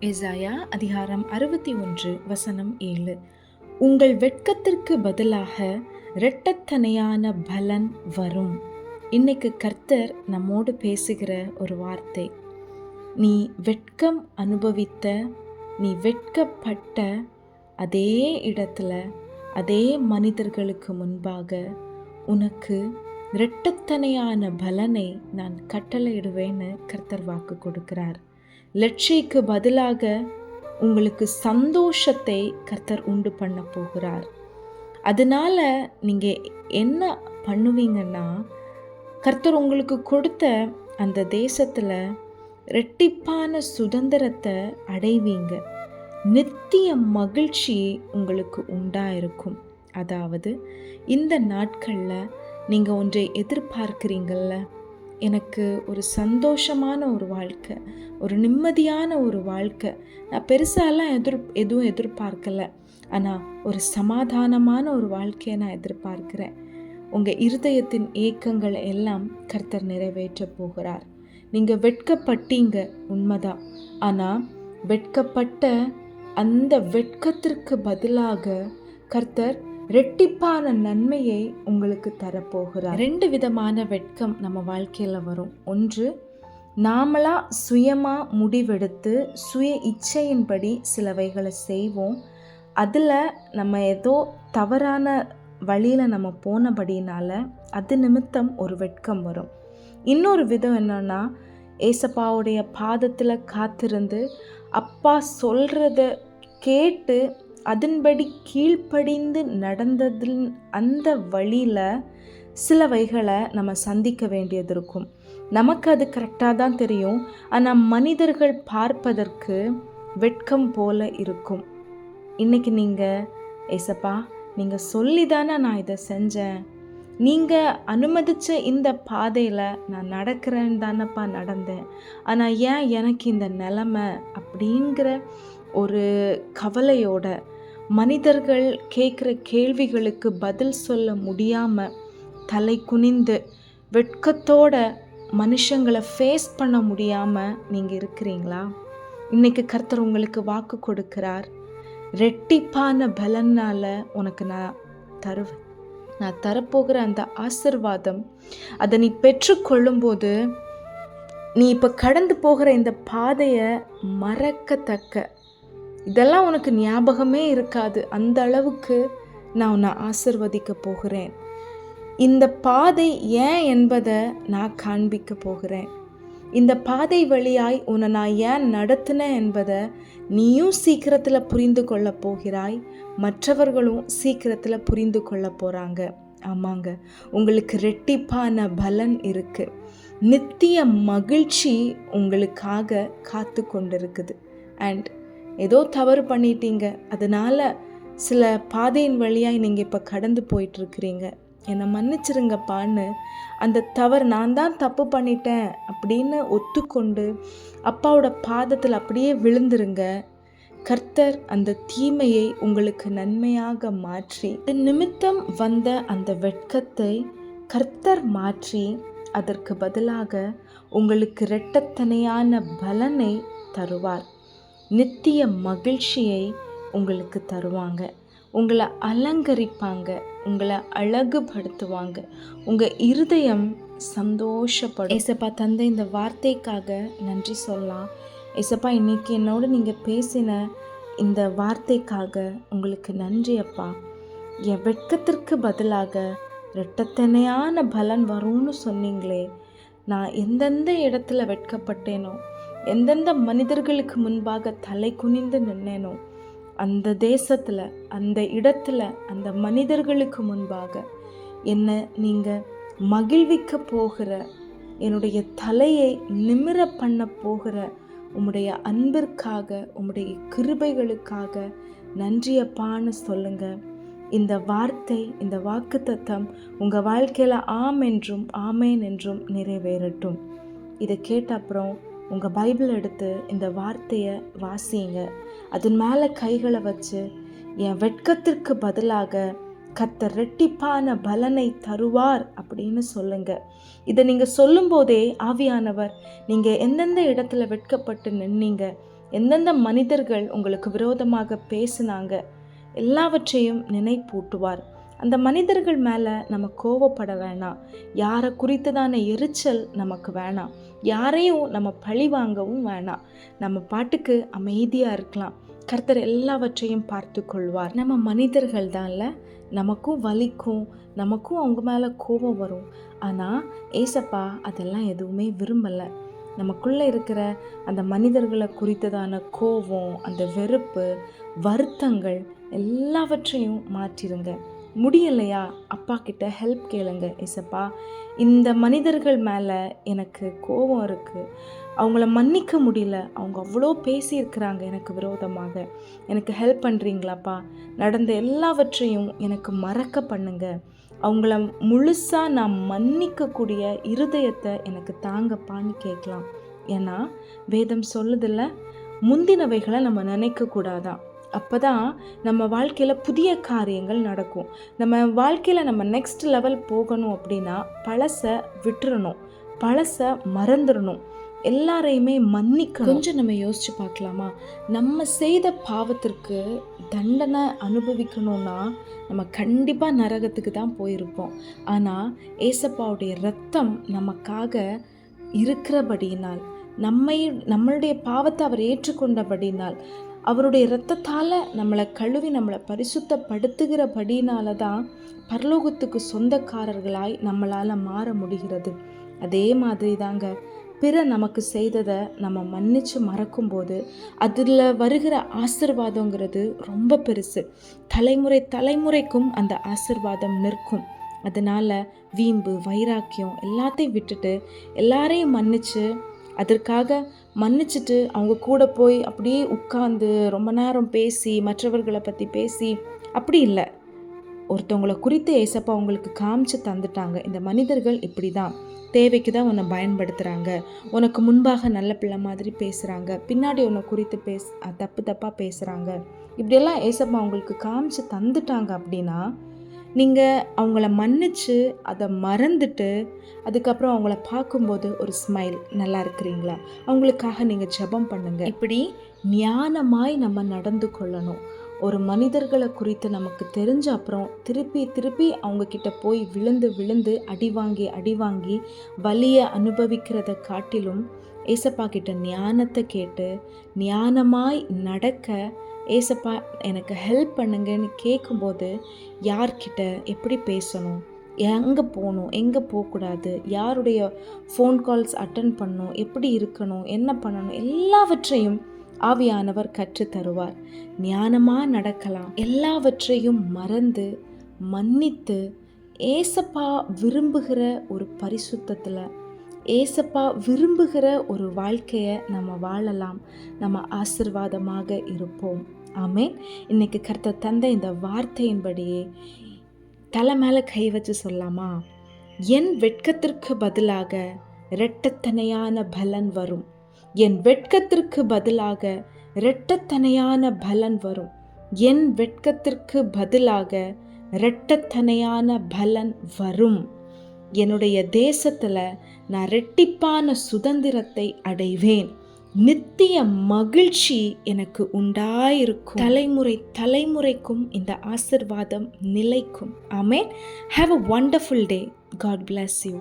எசாயா அதிகாரம் அறுபத்தி ஒன்று வசனம் ஏழு. உங்கள் வெட்கத்திற்கு பதிலாக இரட்டத்தனையான பலன் வரும். இன்னைக்கு கர்த்தர் நம்மோடு பேசுகிற ஒரு வார்த்தை. நீ வெட்கம் அனுபவித்த நீ வெட்கப்பட்ட அதே இடத்துல அதே மனிதர்களுக்கு முன்பாக உனக்கு இரட்டத்தனையான பலனை நான் கட்டளையிடுவேன்னு கர்த்தர் வாக்கு கொடுக்கிறார். லட்சிக்கு பதிலாக உங்களுக்கு சந்தோஷத்தை கர்த்தர் உண்டு பண்ண போகிறார். அதனால நீங்கள் என்ன பண்ணுவீங்கன்னா கர்த்தர் உங்களுக்கு கொடுத்த அந்த தேசத்தில் ரெட்டிப்பான சுதந்திரத்தை அடைவீங்க. நித்திய மகிழ்ச்சி உங்களுக்கு உண்டாயிருக்கும். அதாவது இந்த நாட்களில் நீங்கள் ஒன்றை எதிர்பார்க்குறீங்கள்ல எனக்கு ஒரு சந்தோஷமான ஒரு வாழ்க்கை ஒரு நிம்மதியான ஒரு வாழ்க்கை. நான் பெருசாலாம் எதிர் எதுவும் எதிர்பார்க்கலை. ஆனால் ஒரு சமாதானமான ஒரு வாழ்க்கையை நான் எதிர்பார்க்கிறேன். உங்கள் இருதயத்தின் ஏக்கங்களை எல்லாம் கர்த்தர் நிறைவேற்ற போகிறார். நீங்கள் வெட்கப்பட்டீங்க உண்மைதான். ஆனால் வெட்கப்பட்ட அந்த வெட்கத்திற்கு பதிலாக கர்த்தர் ரெட்டிப்பான நன்மையை உங்களுக்கு தரப்போகிறார். ரெண்டு விதமான வெட்கம் நம்ம வாழ்க்கையில் வரும். ஒன்று நாமளா சுயமாக முடிவெடுத்து சுய இச்சையின்படி சிலவைகளை செய்வோம். அதில் நம்ம ஏதோ தவறான வழியில் நம்ம போனபடினால அது நிமித்தம் ஒரு வெட்கம் வரும். இன்னொரு விதம் என்னென்னா ஏசப்பாவுடைய பாதத்தில் காத்திருந்து அப்பா சொல்கிறத கேட்டு அதன்படி கீழ்ப்படிந்து நடந்ததில் அந்த வழியில் சில வகைகளை நம்ம சந்திக்க வேண்டியது இருக்கும். நமக்கு அது கரெக்டாக தான் தெரியும். ஆனால் மனிதர்கள் பார்ப்பதற்கு வெட்கம் போல இருக்கும். இன்றைக்கி நீங்கள் ஏசப்பா நீங்கள் சொல்லி தானே நான் இதை செஞ்சேன். நீங்கள் அனுமதித்த இந்த பாதையில் நான் நடக்கிறேன்னு தானப்பா நடந்தேன். ஆனால் ஏன் எனக்கு இந்த நிலமை அப்படிங்கிற ஒரு கவலையோட மனிதர்கள் கேட்குற கேள்விகளுக்கு பதில் சொல்ல முடியாமல் தலை குனிந்து வெட்கத்தோட மனுஷங்களை ஃபேஸ் பண்ண முடியாமல் நீங்கள் இருக்கிறீங்களா? இன்றைக்கி கர்த்தர் உங்களுக்கு வாக்கு கொடுக்கிறார். ரெட்டிப்பான பலனால் உனக்கு நான் தருவேன். நான் தரப்போகிற அந்த ஆசிர்வாதம் அதை நீ பெற்றுக்கொள்ளும்போது நீ இப்போ கடந்து போகிற இந்த பாதையை மறக்கத்தக்க இதெல்லாம் உனக்கு ஞாபகமே இருக்காது. அந்த அளவுக்கு நான் உன்னை ஆசிர்வதிக்க போகிறேன். இந்த பாதை ஏன் என்பதை நான் காண்பிக்க போகிறேன். இந்த பாதை வழியாய் உன்னை நான் ஏன் நடத்தினேன் என்பதை நீயும் சீக்கிரத்தில் புரிந்து கொள்ள போகிறாய். மற்றவர்களும் சீக்கிரத்தில் புரிந்து கொள்ள போகிறாங்க ஆமாங்க உங்களுக்கு ரெட்டிப்பான பலன் இருக்குது நித்திய மகிழ்ச்சி உங்களுக்காக காத்து கொண்டிருக்குது. அண்ட் ஏதோ தவறு பண்ணிட்டீங்க. அதனால் சில பாதையின் வழியாக நீங்கள் இப்போ கடந்து போயிட்டுருக்கிறீங்க. என்னை மன்னிச்சிருங்கப்பான்னு அந்த தவறு நான் தான் தப்பு பண்ணிட்டேன் அப்படின்னு ஒத்துக்கொண்டு அப்பாவோட பாதத்தில் அப்படியே விழுந்துருங்க. கர்த்தர் அந்த தீமையை உங்களுக்கு நன்மையாக மாற்றி நிமித்தம் வந்த அந்த வெட்கத்தை கர்த்தர் மாற்றி அதற்கு பதிலாக உங்களுக்கு இரட்டத்தனையான பலனை தருவார். நித்திய மகிழ்ச்சியை உங்களுக்கு தருவாங்க. உங்களை அலங்கரிப்பாங்க. உங்களை அழகுபடுத்துவாங்க. உங்கள் இருதயம் சந்தோஷப்படும். ஏசப்பா தந்த இந்த வார்த்தைக்காக நன்றி சொல்லலாம். ஏசப்பா இன்னைக்கு என்னோட நீங்கள் பேசின இந்த வார்த்தைக்காக உங்களுக்கு நன்றி அப்பா. என் வெட்கத்திற்கு பதிலாக ரெட்டத்தனையான பலன் வரும்னு சொன்னீங்களே. நான் எந்தெந்த இடத்துல வெட்கப்பட்டேனோ எந்தெந்த மனிதர்களுக்கு முன்பாக தலை குனிந்து நின்னேனோ அந்த தேசத்தில் அந்த இடத்துல அந்த மனிதர்களுக்கு முன்பாக என்னை நீங்கள் மகிழ்விக்க போகிற என்னுடைய தலையை நிமிர பண்ண போகிற உம்முடைய அன்பிற்காக உம்முடைய கிருபைகளுக்காக நன்றியப்பான்னு சொல்லுங்கள் இந்த வார்த்தை இந்த வாக்கு தத்தம் உங்கள் வாழ்க்கையில் ஆம் என்றும் ஆமேன் என்றும் நிறைவேறட்டும். இதை கேட்ட அப்புறம் உங்கள் பைபிள் எடுத்து இந்த வார்த்தையை வாசிங்க. அதன் மேலே கைகளை வச்சு என் வெட்கத்திற்கு பதிலாக கத்த ரெட்டிப்பான பலனை தருவார் அப்படின்னு சொல்லுங்க. இதை நீங்கள் சொல்லும்போதே ஆவியானவர் நீங்கள் எந்தெந்த இடத்துல வெட்கப்பட்டு நின்னீங்க எந்தெந்த மனிதர்கள் உங்களுக்கு விரோதமாக பேசினாங்க எல்லாவற்றையும் நினைப்பூட்டுவார். அந்த மனிதர்கள் மேலே நம்ம கோவப்பட வேணாம். யாரை குறித்ததான எரிச்சல் நமக்கு வேணாம். யாரையும் நம்ம பழி வாங்கவும் வேணாம். நம்ம பாட்டுக்கு அமைதியாக இருக்கலாம். கர்த்தர் எல்லாவற்றையும் பார்த்து கொள்வார். நம்ம மனிதர்கள் தான்ல நமக்கும் வலிக்கும் நமக்கும் அவங்க மேலே கோபம் வரும். ஆனால் ஏசப்பா அதெல்லாம் எதுவுமே விரும்பலை. நமக்குள்ளே இருக்கிற அந்த மனிதர்களை குறித்ததான கோபம் அந்த வெறுப்பு வருத்தங்கள் எல்லாவற்றையும் மாற்றிருங்க. முடியலையா? அப்பா கிட்ட ஹெல்ப் கேளுங்க இசப்பா இந்த மனிதர்கள் மேலே எனக்கு கோபம் இருக்குது அவங்கள மன்னிக்க முடியல. அவங்க அவ்வளோ பேசியிருக்கிறாங்க எனக்கு விரோதமாக. எனக்கு ஹெல்ப் பண்ணுறீங்களாப்பா நடந்த எல்லாவற்றையும் எனக்கு மறக்க பண்ணுங்க. அவங்கள முழுசாக நான் மன்னிக்கக்கூடிய இருதயத்தை எனக்கு தாங்கப்பான்னு கேட்கலாம். ஏன்னா வேதம் சொல்லுதில்ல முந்தினவைகளை நம்ம நினைக்கக்கூடாதான். அப்போ தான் நம்ம வாழ்க்கையில் புதிய காரியங்கள் நடக்கும். நம்ம வாழ்க்கையில் நம்ம நெக்ஸ்ட் லெவல் போகணும் அப்படின்னா பழசை விட்டுறணும். பழசை மறந்துடணும் எல்லாரையுமே மன்னிக்க கொஞ்சம் நம்ம யோசிச்சு பார்க்கலாமா? நம்ம செய்த பாவத்திற்கு தண்டனை அனுபவிக்கணும்னா நம்ம கண்டிப்பாக நரகத்துக்கு தான் போயிருப்போம். ஆனால் ஏசப்பாவுடைய ரத்தம் நமக்காக இருக்கிறபடியினால் நம்மை நம்மளுடைய பாவத்தை அவர் ஏற்றுக்கொண்டபடினால் அவருடைய இரத்தத்தால் நம்மளை கழுவி நம்மளை பரிசுத்தப்படுத்துகிறபடினால தான் பரலோகத்துக்கு சொந்தக்காரர்களாய் நம்மளால் மாற முடிகிறது. அதே மாதிரி தாங்க பிற நமக்கு செய்ததை நம்ம மன்னித்து மறக்கும்போது அதில் வருகிற ஆசிர்வாதங்கிறது ரொம்ப பெருசு. தலைமுறை தலைமுறைக்கும் அந்த ஆசிர்வாதம் நிற்கும். அதனால் வீம்பு வைராக்கியம் எல்லாத்தையும் விட்டுட்டு எல்லாரையும் மன்னித்து அதற்காக மன்னிச்சிட்டு அவங்க கூட போய் அப்படியே உட்காந்து ரொம்ப நேரம் பேசி மற்றவர்களை பற்றி பேசி அப்படி இல்லை. ஒருத்தவங்களை குறித்து ஏசப்பா அவங்களுக்கு காமிச்சு தந்துட்டாங்க. இந்த மனிதர்கள் இப்படி தான் தேவைக்கு தான் உன்னை பயன்படுத்துகிறாங்க உனக்கு முன்பாக நல்ல பிள்ளை மாதிரி பேசுகிறாங்க பின்னாடி உன்னை குறித்து பேச தப்பு தப்பாக பேசுகிறாங்க இப்படியெல்லாம் ஏசப்பா அவங்களுக்கு காமிச்சு தந்துட்டாங்க அப்படின்னா நீங்கள் அவங்கள மன்னித்து அதை மறந்துட்டு அதுக்கப்புறம் அவங்கள பார்க்கும்போது ஒரு ஸ்மைல் நல்லா இருக்கிறீங்களா? அவங்களுக்காக நீங்கள் ஜெபம் பண்ணுங்கள் இப்படி ஞானமாய் நம்ம நடந்து கொள்ளணும். ஒரு மனிதர்களை குறித்து நமக்கு தெரிஞ்ச அப்புறம் திருப்பி திருப்பி அவங்கக்கிட்ட போய் விழுந்து விழுந்து அடி வாங்கி அடி வாங்கி வலியை அனுபவிக்கிறத காட்டிலும் ஏசப்பா கிட்ட ஞானத்தை கேட்டு ஞானமாய் நடக்க ஏசப்பா எனக்கு ஹெல்ப் பண்ணுங்கன்னு கேட்கும்போது யார்கிட்ட எப்படி பேசணும்? எங்கே போகணும்? எங்கே போகக்கூடாது? யாருடைய ஃபோன் கால்ஸ் அட்டன் பண்ணணும்? எப்படி இருக்கணும்? என்ன பண்ணணும்? எல்லாவற்றையும் ஆவியானவர் கற்றுத்தருவார் ஞானமாக நடக்கலாம். எல்லாவற்றையும் மறந்து மன்னித்து ஏசப்பா விரும்புகிற ஒரு பரிசுத்தத்தில் ஏசப்பா விரும்புகிற ஒரு வாழ்க்கையை நம்ம வாழலாம். நம்ம ஆசிர்வாதமாக இருப்போம். ஆமேன். இன்னைக்கு கருத்த தந்த இந்த வார்த்தையின்படியே தலை மேலே கை வச்சு சொல்லாமா என் வெட்கத்திற்கு பதிலாக இரட்டத்தனையான பலன் வரும். என் வெட்கத்திற்கு பதிலாக இரட்டத்தனையான பலன் வரும். என் வெட்கத்திற்கு பதிலாக இரட்டத்தனையான பலன் வரும். என்னுடைய தேசத்தில் நான் ரெட்டிப்பான சுதந்திரத்தை அடைவேன். நித்திய மகிழ்ச்சி எனக்கு உண்டாயிருக்கும். தலைமுறை தலைமுறைக்கும் இந்த ஆசிர்வாதம் நிலைக்கும். Amen. Have a wonderful day God bless you